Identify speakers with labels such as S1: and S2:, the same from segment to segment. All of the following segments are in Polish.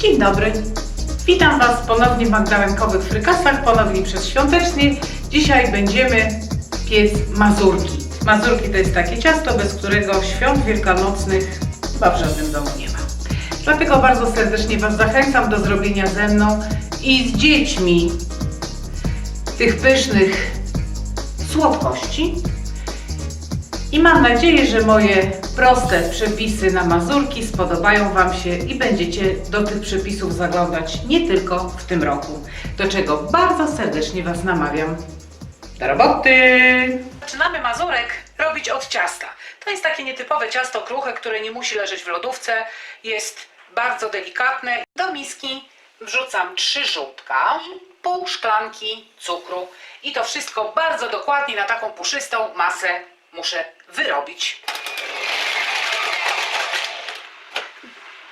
S1: Dzień dobry. Witam Was ponownie w magdalenkowych frykasach, ponownie przez świątecznie. Dzisiaj będziemy piec mazurki. Mazurki to jest takie ciasto, bez którego świąt wielkanocnych chyba w żadnym domu nie ma. Dlatego bardzo serdecznie Was zachęcam do zrobienia ze mną i z dziećmi tych pysznych słodkości. I mam nadzieję, że moje proste przepisy na mazurki spodobają Wam się i będziecie do tych przepisów zaglądać nie tylko w tym roku, do czego bardzo serdecznie Was namawiam. Do roboty! Zaczynamy mazurek robić od ciasta. To jest takie nietypowe ciasto kruche, które nie musi leżeć w lodówce. Jest bardzo delikatne. Do miski wrzucam trzy żółtka pół szklanki cukru. I to wszystko bardzo dokładnie na taką puszystą masę muszę wyrobić.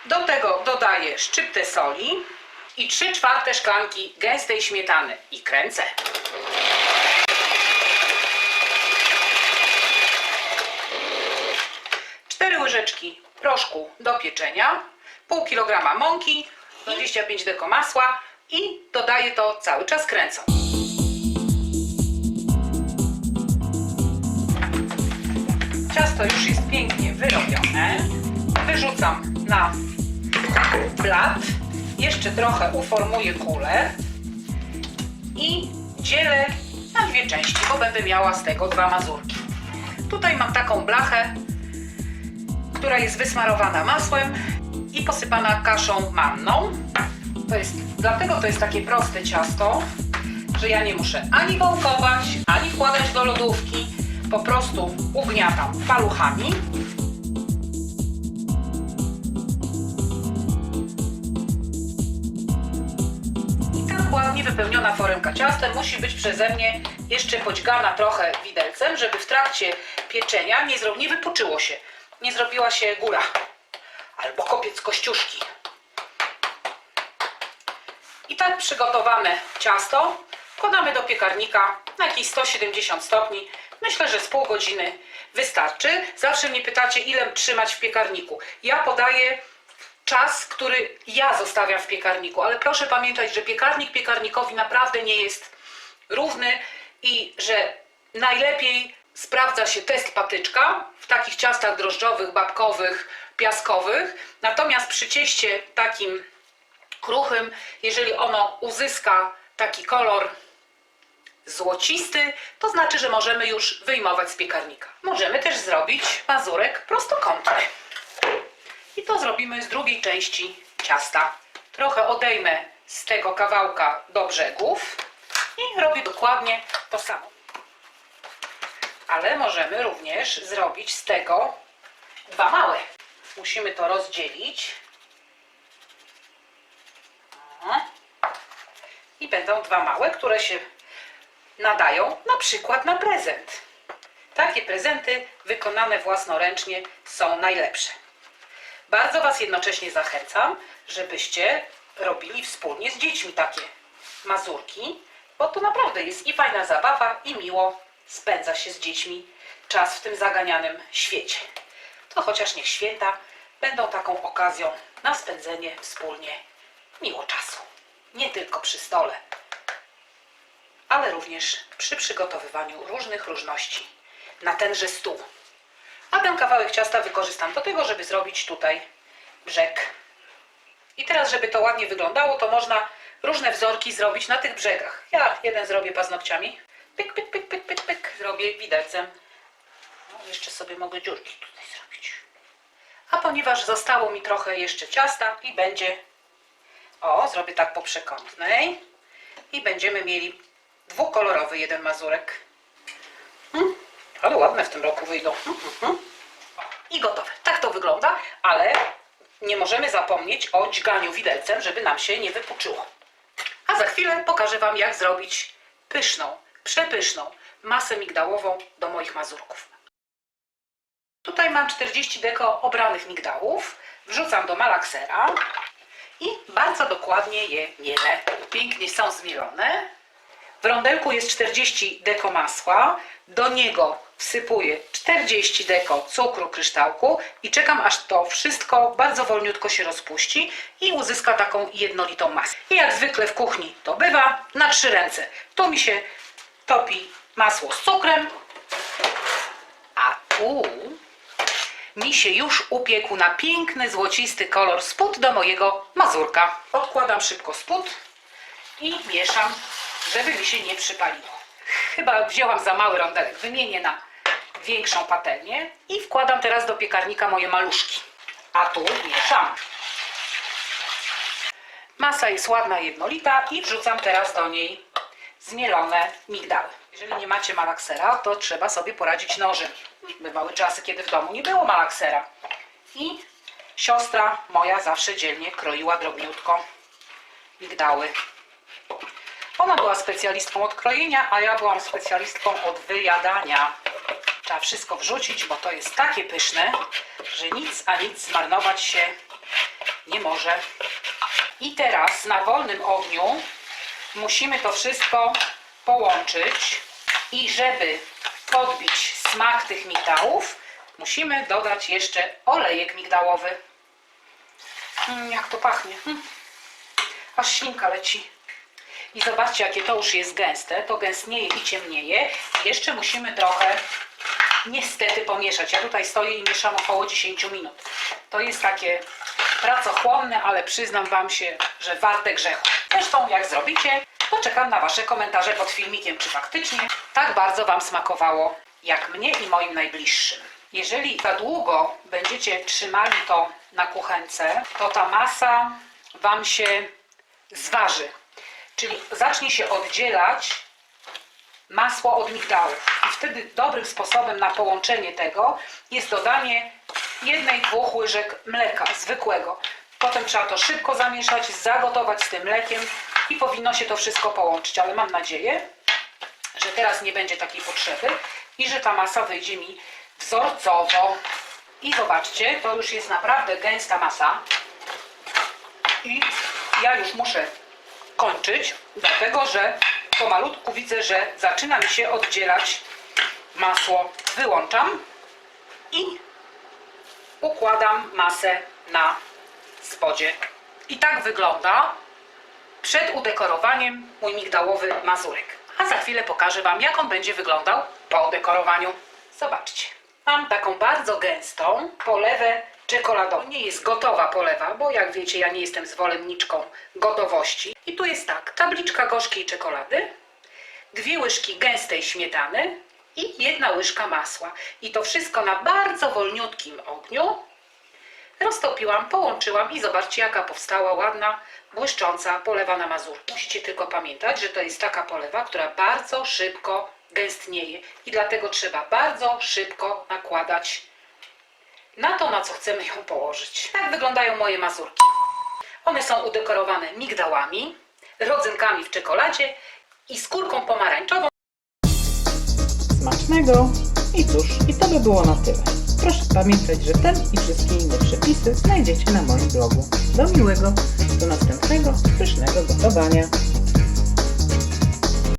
S1: Do tego dodaję szczyptę soli i 3 czwarte szklanki gęstej śmietany i kręcę. Cztery łyżeczki proszku do pieczenia, pół kilograma mąki, 25 deko masła i dodaję to cały czas kręcąc. Ciasto już jest pięknie wyrobione. Wyrzucam na blat. Jeszcze trochę uformuję kulę i dzielę na dwie części, bo będę miała z tego dwa mazurki. Tutaj mam taką blachę, która jest wysmarowana masłem i posypana kaszą manną. To jest, dlatego to jest takie proste ciasto, że ja nie muszę ani wałkować, ani wkładać do lodówki. Po prostu ugniatam paluchami. I tak ładnie wypełniona foremka ciastem musi być przeze mnie jeszcze podźgana trochę widelcem, żeby w trakcie pieczenia nie, zro... nie wypuczyło się, nie zrobiła się góra albo kopiec kościuszki. I tak przygotowane ciasto wkładamy do piekarnika na jakieś 170 stopni. Myślę, że z pół godziny wystarczy. Zawsze mnie pytacie, ile trzymać w piekarniku. Ja podaję czas, który ja zostawiam w piekarniku, ale proszę pamiętać, że piekarnik piekarnikowi naprawdę nie jest równy i że najlepiej sprawdza się test patyczka w takich ciastach drożdżowych, babkowych, piaskowych. Natomiast przy cieście takim kruchym, jeżeli ono uzyska taki kolor złocisty, to znaczy, że możemy już wyjmować z piekarnika. Możemy też zrobić mazurek prostokątny. I to zrobimy z drugiej części ciasta. Trochę odejmę z tego kawałka do brzegów i robię dokładnie to samo. Ale możemy również zrobić z tego dwa małe. Musimy to rozdzielić. I będą dwa małe, które się nadają na przykład na prezent. Takie prezenty wykonane własnoręcznie są najlepsze. Bardzo Was jednocześnie zachęcam, żebyście robili wspólnie z dziećmi takie mazurki, bo to naprawdę jest i fajna zabawa, i miło spędza się z dziećmi czas w tym zaganianym świecie. To chociaż niech święta będą taką okazją na spędzenie wspólnie miło czasu. Nie tylko przy stole, ale również przy przygotowywaniu różnych różności na tenże stół. A ten kawałek ciasta wykorzystam do tego, żeby zrobić tutaj brzeg. I teraz, żeby to ładnie wyglądało, to można różne wzorki zrobić na tych brzegach. Ja jeden zrobię paznokciami. Pyk, pyk, pyk, pyk, pyk, pyk. Zrobię widelcem. No, jeszcze sobie mogę dziurki tutaj zrobić. A ponieważ zostało mi trochę jeszcze ciasta i będzie... O, zrobię tak po przekątnej. I będziemy mieli dwukolorowy jeden mazurek. Hmm, ale ładne w tym roku wyjdą. Hmm, hmm, hmm. I gotowe. Tak to wygląda, ale nie możemy zapomnieć o dźganiu widelcem, żeby nam się nie wypuczyło. A za chwilę pokażę Wam, jak zrobić pyszną, przepyszną masę migdałową do moich mazurków. Tutaj mam 40 deko obranych migdałów. Wrzucam do malaksera i bardzo dokładnie je mielę. Pięknie są zmielone. W rondelku jest 40 deko masła. Do niego wsypuję 40 deko cukru kryształku i czekam aż to wszystko bardzo wolniutko się rozpuści i uzyska taką jednolitą masę. I jak zwykle w kuchni to bywa, na trzy ręce. Tu mi się topi masło z cukrem, a tu mi się już upiekł na piękny, złocisty kolor spód do mojego mazurka. Odkładam szybko spód i mieszam, żeby mi się nie przypaliło. Chyba wzięłam za mały rondelek. Wymienię na większą patelnię i wkładam teraz do piekarnika moje maluszki. A tu mieszam. Masa jest ładna, jednolita i wrzucam teraz do niej zmielone migdały. Jeżeli nie macie malaksera, to trzeba sobie poradzić nożem. Bywały czasy, kiedy w domu nie było malaksera. I siostra moja zawsze dzielnie kroiła drobniutko migdały. Ona była specjalistką od krojenia, a ja byłam specjalistką od wyjadania. Trzeba wszystko wrzucić, bo to jest takie pyszne, że nic a nic zmarnować się nie może. I teraz na wolnym ogniu musimy to wszystko połączyć i żeby podbić smak tych migdałów, musimy dodać jeszcze olejek migdałowy. Mm, jak to pachnie. Mm. Aż ślinka leci. I zobaczcie, jakie to już jest gęste. To gęstnieje i ciemnieje. Jeszcze musimy trochę niestety pomieszać. Ja tutaj stoję i mieszam około 10 minut. To jest takie pracochłonne, ale przyznam Wam się, że warte grzechu. Zresztą jak zrobicie, to czekam na Wasze komentarze pod filmikiem, czy faktycznie tak bardzo Wam smakowało, jak mnie i moim najbliższym. Jeżeli za długo będziecie trzymali to na kuchence, to ta masa Wam się zważy. Czyli zacznie się oddzielać masło od migdałów. I wtedy dobrym sposobem na połączenie tego jest dodanie jednej, dwóch łyżek mleka zwykłego. Potem trzeba to szybko zamieszać, zagotować z tym mlekiem i powinno się to wszystko połączyć. Ale mam nadzieję, że teraz nie będzie takiej potrzeby i że ta masa wyjdzie mi wzorcowo. I zobaczcie, to już jest naprawdę gęsta masa. I ja już muszę kończyć, dlatego że pomalutku widzę, że zaczyna mi się oddzielać masło. Wyłączam i układam masę na spodzie. I tak wygląda przed udekorowaniem mój migdałowy mazurek. A za chwilę pokażę Wam, jak on będzie wyglądał po udekorowaniu. Zobaczcie. Mam taką bardzo gęstą polewę czekoladową. Nie jest gotowa polewa, bo jak wiecie, ja nie jestem zwolenniczką gotowości. I tu jest tak, tabliczka gorzkiej czekolady, dwie łyżki gęstej śmietany i jedna łyżka masła. I to wszystko na bardzo wolniutkim ogniu roztopiłam, połączyłam i zobaczcie jaka powstała ładna, błyszcząca polewa na mazurki. Musicie tylko pamiętać, że to jest taka polewa, która bardzo szybko gęstnieje i dlatego trzeba bardzo szybko nakładać na to, na co chcemy ją położyć. Tak wyglądają moje mazurki. One są udekorowane migdałami, rodzynkami w czekoladzie i skórką pomarańczową.
S2: Smacznego! I cóż, i to by było na tyle. Proszę pamiętać, że ten i wszystkie inne przepisy znajdziecie na moim blogu. Do miłego, do następnego pysznego gotowania.